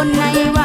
คนหน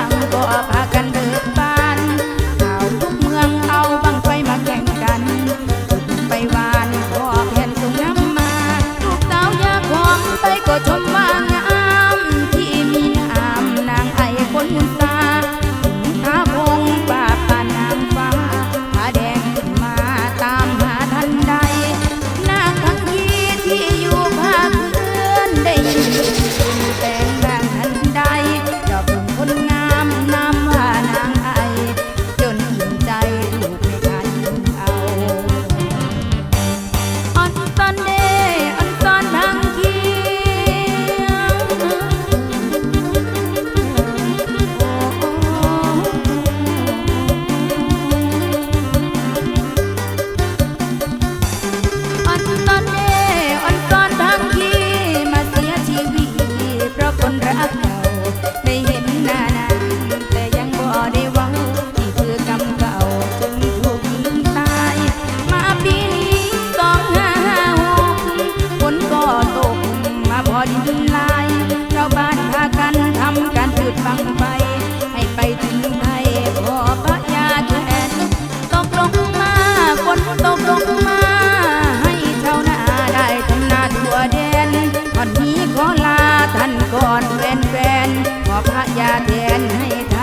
ได้เห็นหน้านางแต่ยังบ่ได้เว้านี่คือกรรมเก่าจนถูกตาย มาปีนี้สองห้าห้าหกฝนก็ตกมาพอดิ นขอพระยาแทนให้ท่าน